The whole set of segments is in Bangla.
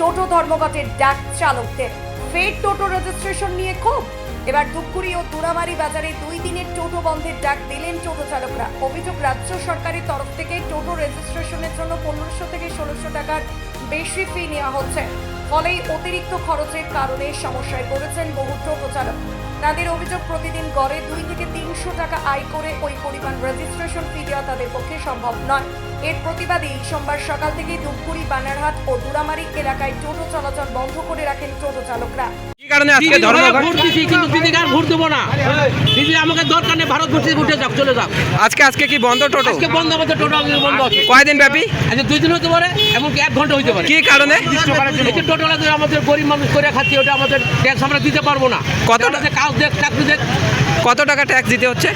টোটো ধর্মঘটের ডাক চালকদের। ফের টোটো রেজিস্ট্রেশন নিয়ে ক্ষোভ। এবার ধূপগুড়ি ও দুরামারি বাজারে দুই দিনের টোটো বন্ধের ডাক দিলেন টোটো চালকরা। অভিযোগ রাজ্য সরকারের তরফ থেকে টোটো রেজিস্ট্রেশনের জন্য পনেরোশো থেকে ষোলোশো টাকার বেশি ফি নেওয়া হচ্ছে। ফলে অতিরিক্ত খরচের কারণে সমস্যায় পড়েছেন বহু প্রচারক। তাদের অভিযোগ, প্রতিদিন গড়ে দুই থেকে তিনশো টাকা আয় করে ওই পরিমাণ রেজিস্ট্রেশন ফি দেওয়া তাদের পক্ষে সম্ভব নয়। এর প্রতিবাদে সোমবার সকাল থেকে ধূপগুড়ি, বানারহাট ও দুরামারি এলাকায় টোটো চলাচল বন্ধ করে রাখেন টোটো চালকরা। কারণে আজকে দিদি ভোট দিছি কিন্তু দিদিকে আর ভোট দেবো না। দিদি আমাকে দরকার নেই ভারতবর্ষে উঠে যাক চলে আজকে আজকে কি বন্ধ টোটো? আজকে বন্ধ আমাদের টোটো বন্ধ আছে। কয়দিন ব্যাপী? আজকে দুই দিন হতে পারে এবং এক ঘণ্টা হতে পারে। কি কারণে? এই যে আমাদের গরিব মানুষ করে খাচ্ছি ওটা আমাদের ট্যাক্স আমরা দিতে পারব না। কত আমাদের কাজ দেখ চাকরি দেখ। কত টাকা ট্যাক্স দিতে হচ্ছে?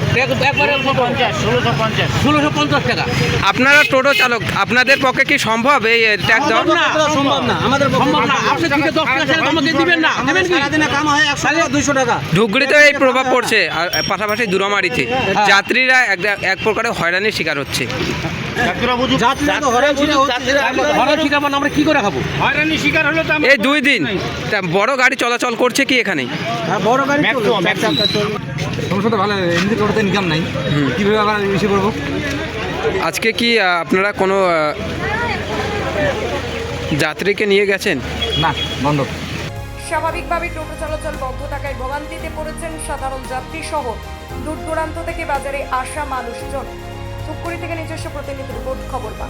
ষোলোশো পঞ্চাশ। টাকা। আপনারা টোটো চালক আপনাদের পক্ষে কি সম্ভব এই ট্যাক্স দেওয়া? সম্ভব না। আমাদের সম্ভব না। আপনি থেকে দশ টাকা আমাকে দিবেন না। দেবেন কি? কাম হয় একশো টাকা টাকা। ধূপগুড়িতে এই প্রভাব পড়ছে আর পাশাপাশি দুরামারিতে যাত্রীরা এক প্রকারে হয়রানির শিকার হচ্ছে। যাত্রীরা তো হরেন ছিল ঘরে শিখাবো না আমরা কি করে খাব? এই দুই দিন। বড় গাড়ি চলাচল করছে কি এখানে? বড় গাড়ি সমস্যা তো ভালো এমনি টোটোতে ইনকাম নাই। কীভাবে আবার বেশি করব? আজকে কি আপনারা কোনো যাত্রীকে নিয়ে গেছেন? না বন্ধ। স্বাভাবিকভাবে টোটো চলাচল বন্ধ থাকায় ভোগান্তিতে পড়েছেন সাধারণ যাত্রী সহ দূর দূরান্ত থেকে বাজারে আসা মানুষজন। ধূপগুড়ি থেকে নিজস্ব প্রতিনিধি রিপোর্ট খবর বাংলা